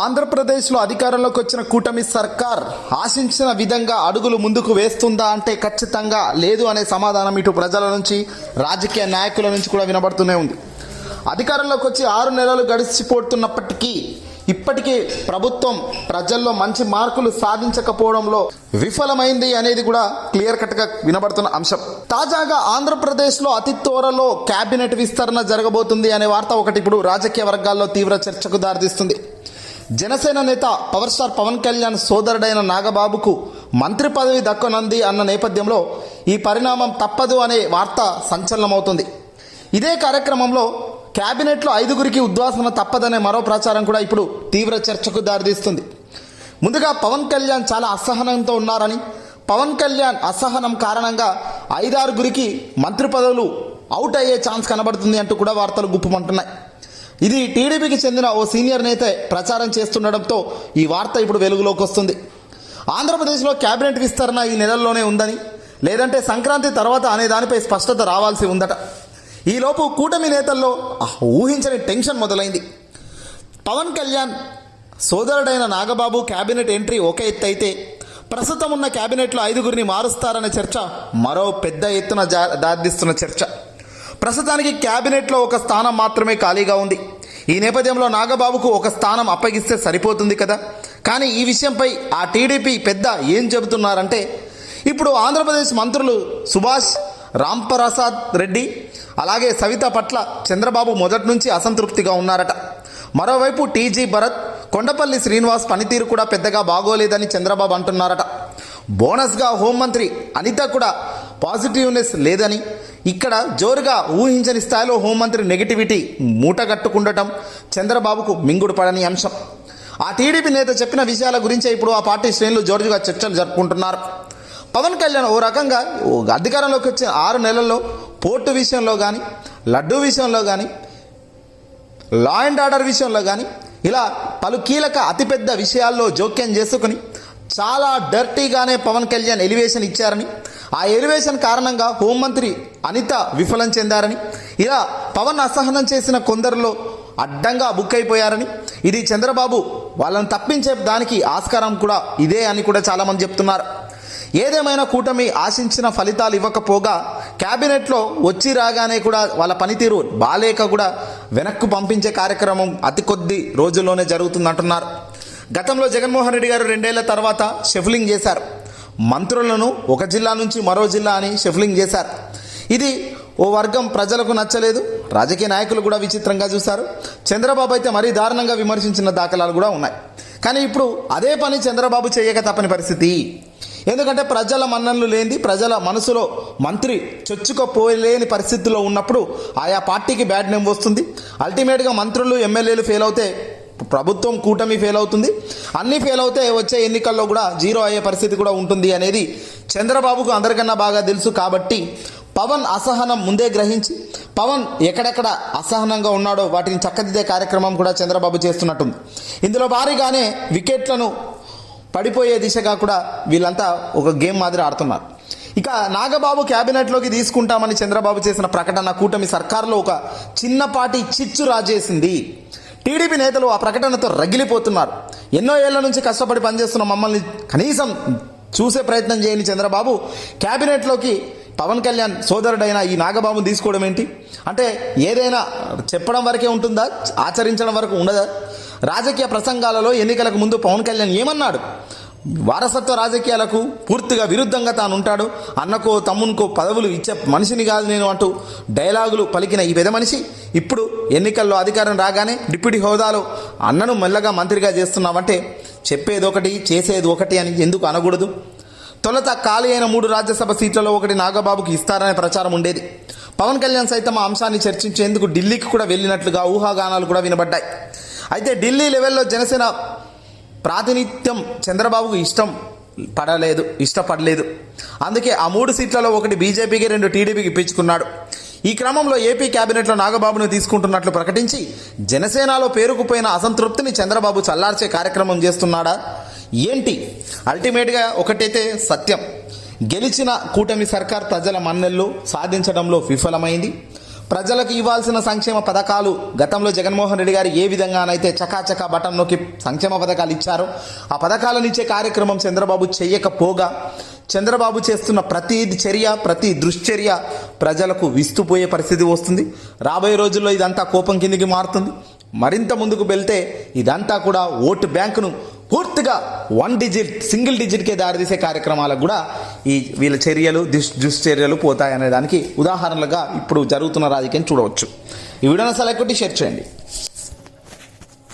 ఆంధ్రప్రదేశ్లో అధికారంలోకి వచ్చిన కూటమి సర్కార్ ఆశించిన విధంగా అడుగులు ముందుకు వేస్తుందా అంటే ఖచ్చితంగా లేదు అనే సమాధానం ఇటు ప్రజల నుంచి రాజకీయ నాయకుల నుంచి కూడా వినబడుతూనే ఉంది. అధికారంలోకి వచ్చి ఆరు నెలలు గడిచిపోతున్నప్పటికీ ఇప్పటికీ ప్రభుత్వం ప్రజల్లో మంచి మార్కులు సాధించకపోవడంలో విఫలమైంది అనేది కూడా క్లియర్ కట్గా వినబడుతున్న అంశం. తాజాగా ఆంధ్రప్రదేశ్లో అతి త్వరలో కేబినెట్ విస్తరణ జరగబోతుంది అనే వార్త ఒకటి ఇప్పుడు రాజకీయ వర్గాల్లో తీవ్ర చర్చకు దారితీస్తుంది. జనసేన నేత పవర్ స్టార్ పవన్ కళ్యాణ్ సోదరుడైన నాగబాబుకు మంత్రి పదవి దక్కనుంది అన్న నేపథ్యంలో ఈ పరిణామం తప్పదు అనే వార్త సంచలనమవుతుంది. ఇదే కార్యక్రమంలో కేబినెట్లో ఐదుగురికి ఉద్వాసన తప్పదనే మరో ప్రచారం కూడా ఇప్పుడు తీవ్ర చర్చకు దారితీస్తుంది. ముందుగా పవన్ కళ్యాణ్ చాలా అసహనంతో ఉన్నారని పవన్ కళ్యాణ్ అసహనం కారణంగా ఐదారుగురికి మంత్రి పదవులు అవుట్ అయ్యే ఛాన్స్ కనబడుతుంది అంటూ కూడా వార్తలు గుప్పమంటున్నాయి. ఇది టీడీపీకి చెందిన ఓ సీనియర్ నేత ప్రచారం చేస్తుండడంతో ఈ వార్త ఇప్పుడు వెలుగులోకి వస్తుంది. ఆంధ్రప్రదేశ్లో క్యాబినెట్ విస్తరణ ఈ నెలల్లోనే ఉందని లేదంటే సంక్రాంతి తర్వాత అనే దానిపై స్పష్టత రావాల్సి ఉందట. ఈలోపు కూటమి నేతల్లో ఊహించని టెన్షన్ మొదలైంది. పవన్ కళ్యాణ్ సోదరుడైన నాగబాబు క్యాబినెట్ ఎంట్రీ ఒక ఎత్తు అయితే ప్రస్తుతం ఉన్న క్యాబినెట్లో ఐదుగురిని మారుస్తారనే చర్చ మరో పెద్ద ఎత్తున జా దారితీస్తున్న చర్చ. ప్రస్తుతానికి క్యాబినెట్లో ఒక స్థానం మాత్రమే ఖాళీగా ఉంది. ఈ నేపథ్యంలో నాగబాబుకు ఒక స్థానం అప్పగిస్తే సరిపోతుంది కదా? కానీ ఈ విషయంపై ఆ టీడీపీ పెద్ద ఏం చెబుతున్నారంటే ఇప్పుడు ఆంధ్రప్రదేశ్ మంత్రులు సుభాష్ రాంప్రసాద్ రెడ్డి అలాగే సవిత పట్ల చంద్రబాబు మొదటి నుంచి అసంతృప్తిగా ఉన్నారట. మరోవైపు టీజీ భరత్ కొండపల్లి శ్రీనివాస్ పనితీరు కూడా పెద్దగా బాగోలేదని చంద్రబాబు అంటున్నారట. బోనస్గా హోంమంత్రి అనిత కూడా పాజిటివ్నెస్ లేదని. ఇక్కడ జోరుగా ఊహించని స్థాయిలో హోంమంత్రి నెగిటివిటీ మూటగట్టుకుండటం చంద్రబాబుకు మింగుడు పడని అంశం. ఆ టీడీపీ నేత చెప్పిన విషయాల గురించే ఇప్పుడు ఆ పార్టీ శ్రేణులు జోరుగా చర్చలు జరుపుకుంటున్నారు. పవన్ కళ్యాణ్ ఓ రకంగా అధికారంలోకి వచ్చిన ఆరు నెలల్లో పోర్టు విషయంలో కానీ లడ్డూ విషయంలో కానీ లా అండ్ ఆర్డర్ విషయంలో కానీ ఇలా పలు కీలక అతిపెద్ద విషయాల్లో జోక్యం చేసుకుని చాలా డర్టీగానే పవన్ కళ్యాణ్ ఎలివేషన్ ఇచ్చారని ఆ ఎలివేషన్ కారణంగా హోంమంత్రి అనిత విఫలం చెందారని ఇలా పవన్ అసహనం చేసిన కొందరిలో అడ్డంగా బుక్ అయిపోయారని ఇది చంద్రబాబు వాళ్ళని తప్పించే దానికి ఆస్కారం కూడా ఇదే అని కూడా చాలామంది చెప్తున్నారు. ఏదేమైనా కూటమి ఆశించిన ఫలితాలు ఇవ్వకపోగా క్యాబినెట్లో వచ్చి రాగానే కూడా వాళ్ళ పనితీరు బాలేక కూడా వెనక్కు పంపించే కార్యక్రమం అతి కొద్ది రోజుల్లోనే జరుగుతుందంటున్నారు. గతంలో జగన్మోహన్ రెడ్డి గారు రెండేళ్ళ తర్వాత షెఫ్లింగ్ చేశారు. మంత్రులను ఒక జిల్లా నుంచి మరో జిల్లా అని షఫ్లింగ్ చేశారు. ఇది ఓ వర్గం ప్రజలకు నచ్చలేదు. రాజకీయ నాయకులు కూడా విచిత్రంగా చూశారు. చంద్రబాబు అయితే మరీ దారుణంగా విమర్శించిన దాఖలాలు కూడా ఉన్నాయి. కానీ ఇప్పుడు అదే పని చంద్రబాబు చేయక తప్పని పరిస్థితి. ఎందుకంటే ప్రజల మన్ననలు లేని ప్రజల మనసులో మంత్రి చొచ్చుకోపోలేని పరిస్థితుల్లో ఉన్నప్పుడు ఆయా పార్టీకి బ్యాడ్ నేమ్ వస్తుంది. అల్టిమేట్గా మంత్రులు ఎమ్మెల్యేలు ఫెయిల్ అవుతే ప్రభుత్వం కూటమి ఫెయిల్ అవుతుంది. అన్నీ ఫెయిల్ అవుతే వచ్చే ఎన్నికల్లో కూడా జీరో అయ్యే పరిస్థితి కూడా ఉంటుంది అనేది చంద్రబాబుకు అందరికన్నా బాగా తెలుసు కాబట్టి పవన్ అసహనం ముందే గ్రహించి పవన్ ఎక్కడెక్కడ అసహనంగా ఉన్నాడో వాటిని చక్కదిద్దే కార్యక్రమం కూడా చంద్రబాబు చేస్తున్నట్టుంది. ఇందులో భారీగానే వికెట్లను పడిపోయే దిశగా కూడా వీళ్ళంతా ఒక గేమ్ మాదిరి ఆడుతున్నారు. ఇక నాగబాబు క్యాబినెట్లోకి తీసుకుంటామని చంద్రబాబు చేసిన ప్రకటన కూటమి సర్కార్లో ఒక చిన్నపాటి చిచ్చు రాజేసింది. టీడీపీ నేతలు ఆ ప్రకటనతో రగిలిపోతున్నారు. ఎన్నో ఏళ్ళ నుంచి కష్టపడి పనిచేస్తున్న మమ్మల్ని కనీసం చూసే ప్రయత్నం చేయని చంద్రబాబు క్యాబినెట్లోకి పవన్ కళ్యాణ్ సోదరుడైన ఈ నాగబాబును తీసుకోవడం ఏంటి? అంటే ఏదైనా చెప్పడం వరకే ఉంటుందా? ఆచరించడం వరకు ఉండదా? రాజకీయ ప్రసంగాలలో ఎన్నికలకు ముందు పవన్ కళ్యాణ్ ఏమన్నాడు? వారసత్వ రాజకీయాలకు పూర్తిగా విరుద్ధంగా తాను ఉంటాడు. అన్నకో తమ్మునికో పదవులు ఇచ్చే మనిషిని కాదు నేను అంటూ డైలాగులు పలికిన ఈ పెద్ద మనిషి ఇప్పుడు ఎన్నికల్లో అధికారం రాగానే డిప్యూటీ హోదాలో అన్నను మెల్లగా మంత్రిగా చేస్తున్నావంటే చెప్పేది ఒకటి చేసేది ఒకటి అని ఎందుకు అనకూడదు? తొలత ఖాళీ అయిన మూడు రాజ్యసభ సీట్లలో ఒకటి నాగబాబుకి ఇస్తారనే ప్రచారం ఉండేది. పవన్ కళ్యాణ్ సైతం ఆ అంశాన్ని చర్చించేందుకు ఢిల్లీకి కూడా వెళ్ళినట్లుగా ఊహాగానాలు కూడా వినబడ్డాయి. అయితే ఢిల్లీ లెవెల్లో జనసేన ప్రాతినిధ్యం చంద్రబాబుకు ఇష్టం పడలేదు ఇష్టపడలేదు. అందుకే ఆ మూడు సీట్లలో ఒకటి బీజేపీకి రెండు టీడీపీకి ఇప్పించుకున్నాడు. ఈ క్రమంలో ఏపీ కేబినెట్లో నాగబాబును తీసుకుంటున్నట్లు ప్రకటించి జనసేనలో పేరుకుపోయిన అసంతృప్తిని చంద్రబాబు చల్లార్చే కార్యక్రమం చేస్తున్నాడా? ఏంటి? అల్టిమేట్గా ఒకటైతే సత్యం. గెలిచిన కూటమి సర్కార్ ప్రజల మన్నెల్లో సాధించడంలో విఫలమైంది. ప్రజలకు ఇవ్వాల్సిన సంక్షేమ పథకాలు. గతంలో జగన్మోహన్ రెడ్డి గారు ఏ విధంగానైతే చకాచకా బటన్ నొక్కి సంక్షేమ పథకాలు ఇచ్చారో ఆ పథకాలను ఇచ్చే కార్యక్రమం చంద్రబాబు చెయ్యకపోగా చంద్రబాబు చేస్తున్న ప్రతి చర్య ప్రతి దుశ్చర్య ప్రజలకు విస్తుపోయే పరిస్థితి వస్తుంది. రాబోయే రోజుల్లో ఇదంతా కోపం కిందికి మారుతుంది. మరింత ముందుకు వెళ్తే ఇదంతా కూడా ఓటు బ్యాంకును పూర్తిగా వన్ డిజిట్ సింగిల్ డిజిట్కే దారితీసే కార్యక్రమాలకు కూడా ఈ వీళ్ళ చర్యలు దుష్ దుశ్చర్యలు పోతాయనే దానికి ఉదాహరణలుగా ఇప్పుడు జరుగుతున్న రాజకీయం చూడవచ్చు. ఈ వీడియోని సెలెక్ట్ షేర్ చేయండి.